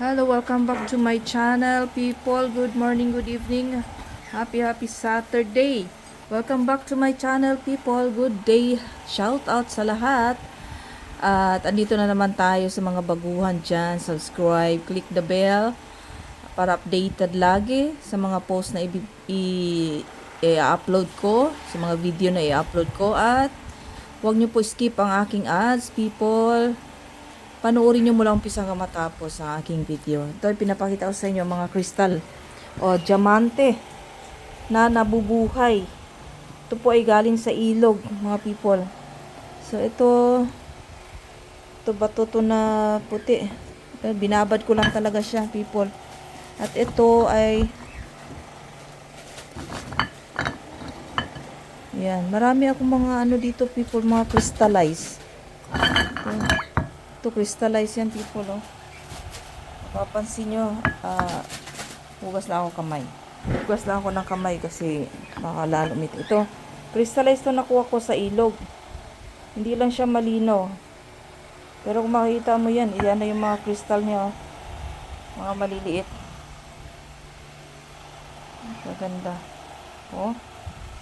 Hello, welcome back to my channel, people. Good morning, good evening. Happy, happy Saturday. Welcome back to my channel, people. Good day. Shout out sa lahat. At andito na naman tayo sa mga baguhan dyan. Subscribe, click the bell para updated lagi sa mga post na i-upload ko, sa mga video na i-upload ko. At huwag niyo po skip ang aking ads, people panoorin nyo mula umpisa hanggang matapos ang aking video. Ito ay pinapakita ko sa inyo mga kristal o diamante na nabubuhay. Ito po ay galing sa ilog, mga people. So ito ito bato to na puti. Binabad ko lang talaga siya, people. At ito ay Yan, marami akong mga ano dito, people, mga crystallize. Ito. Ito, crystallize yan, people, oh. Mapapansin nyo, ah, hugas na ako kamay. Hugas na ako ng kamay kasi baka lalo. Ito, crystallize to nakuha ko sa ilog. Hindi lang siya malinaw. Pero kung makikita mo yan, yan na yung mga crystal niya, oh. Mga maliliit. Maganda. Oh.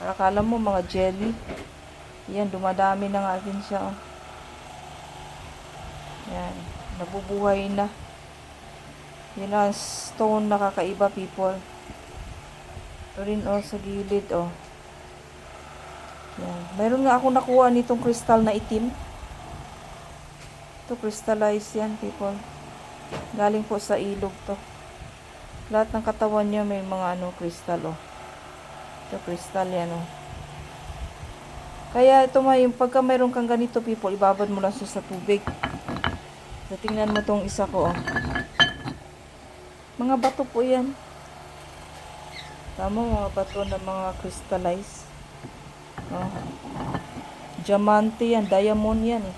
Akala mo mga jelly. Yan, dumadami na nga din siya, oh. Nabubuhay na. Yun ang stone na kakaiba, people. Ito rin, oh, sa gilid, oh. Yan. Mayroon nga ako nakuha nitong crystal na itim. Ito, crystallized yan, people. Galing po sa ilog to. Lahat ng katawan niya may mga ano, crystal, oh. Ito, crystal yan, oh. Kaya ito may, pagka mayroon kang ganito, people, ibabad mo lang siya sa tubig. So, tingnan mo tong isa ko, oh. Mga bato po yan. Tama, mga bato na mga crystallize. Oh. Diamante yan, diamond yan eh.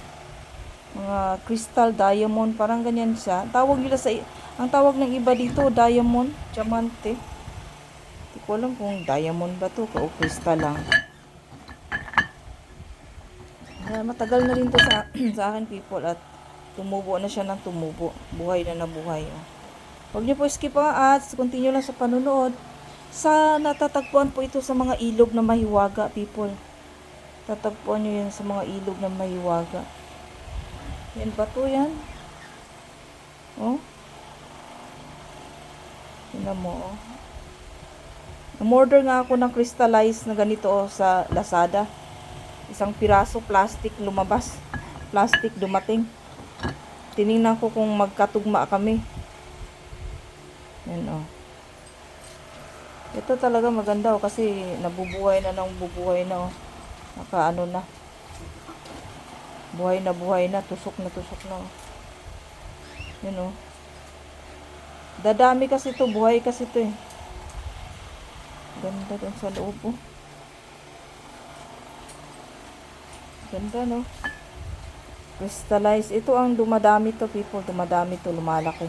Mga crystal diamond, parang ganyan siya. Tawag nila sa, ang tawag ng iba dito, diamond, diamante. Hindi ko alam kung diamond ba to o crystal lang. Ah, matagal na rin to sa, sa akin people at tumubo na siya ng tumubo. Buhay na na buhay. Oh. Huwag niyo po skip ang ads. Continue lang sa panunood. Sa natatagpuan po ito sa mga ilog na mahiwaga, people. Tatagpuan niyo yan sa mga ilog na mahiwaga. Yan ba to yan? Oh? Tingnan mo, oh. Umorder nga ako ng crystallized na ganito oh, sa Lazada. Isang piraso plastic lumabas. Plastic dumating. Tiningnan ko kung magkatugma kami. Yan oh. Ito talaga maganda oh, kasi nabubuhay na ng bubuhay na oh. Naka ano na. Buhay na buhay na, tusok na tusok na oh. Yan oh. Dadami kasi to, buhay kasi to eh. Ganda dun sa loob oh. Ganda no. Crystallize. Ito ang dumadami to people. Dumadami to. Lumalaki.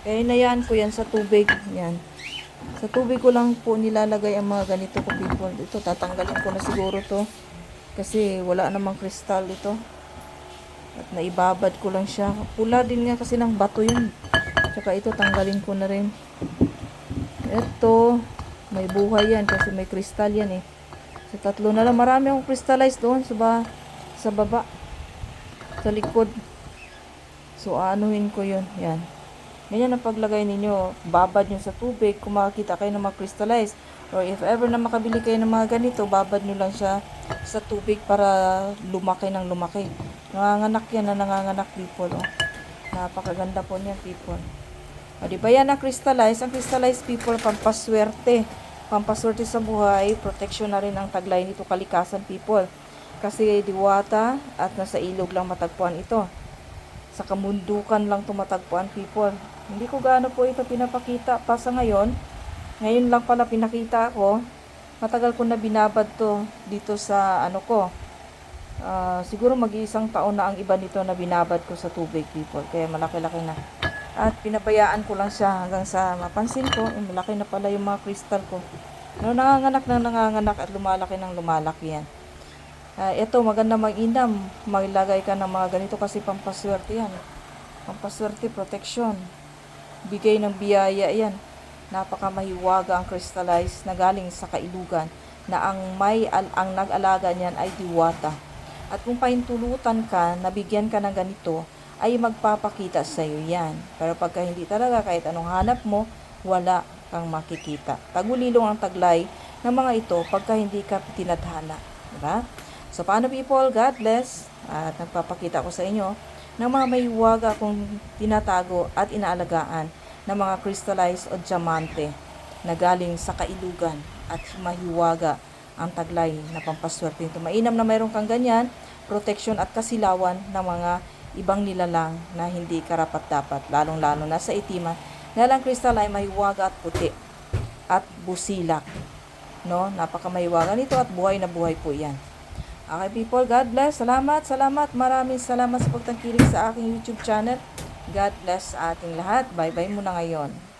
Kaya inayaan ko yan sa tubig. Yan. Sa tubig ko lang po nilalagay ang mga ganito ko people. Ito tatanggalin ko na siguro to. Kasi wala namang kristal ito. At naibabad ko lang siya. Pula din nga kasi ng bato yun. Tsaka ito tanggalin ko na rin. Ito. May buhay yan kasi may kristal yan eh. Sa tatlo na lang. Marami akong crystallized doon sa, ba, sa baba. Sa likod. So, aanuhin ko yun. Yan. Ganyan ang paglagay ninyo. Babad nyo sa tubig. Kung makakita kayo ng mga crystallized. Or if ever na makabili kayo ng mga ganito, babad nyo lang siya sa tubig para lumaki ng lumaki. Nanganganak yan na nanganganak people. Oh. Napakaganda po niyan people. O, ba yan ang crystallized? Ang crystallized people, pampaswerte. Pampaswerte sa buhay, protection na rin ang taglay nito kalikasan people. Kasi diwata at nasa ilog lang matagpuan ito. Sa kamundukan lang tumatagpuan people. Hindi ko gaano po ito pinapakita pa sa ngayon. Ngayon lang pala pinakita ko. Matagal ko na binabad to dito sa ano ko. Ah, siguro mag-iisang taon na ang iba nito na binabad ko sa tubig people. Kaya malaki-laki na. At pinabayaan ko lang siya hanggang sa mapansin ko, eh, malaki na pala yung mga crystal ko. No, nanganganak ng nanganganak at lumalaki ng lumalaki yan. Ah, ito, maganda mag-inam. Maglagay ka ng mga ganito kasi pampaswerte yan. pampaswerte, proteksyon. Bigay ng biyaya yan. Napakamahiwaga ang crystallized na galing sa kailugan na ang may al- ang nag-alaga niyan ay diwata. At kung pahintulutan ka, nabigyan ka ng ganito, ay magpapakita sa iyo yan. Pero pagka hindi talaga, kahit anong hanap mo, wala kang makikita. Tagulilong ang taglay ng mga ito pagka hindi ka tinadhana. Diba? So, paano people? God bless. At nagpapakita ko sa inyo ng mga may huwaga kung tinatago at inaalagaan ng mga crystallized o diamante na galing sa kailugan at mahiwaga ang taglay na pampaswerte nito. Mainam na mayroon kang ganyan, protection at kasilawan ng mga ibang nilalang na hindi karapat-dapat, lalong-lalo na sa itiman. Dahil ang kristal ay mahiwaga at puti at busilak. No? Napakamahiwaga nito at buhay na buhay po yan. Okay people, God bless. Salamat, salamat. Maraming salamat sa pagtangkilik sa aking YouTube channel. God bless sa ating lahat. Bye-bye muna ngayon.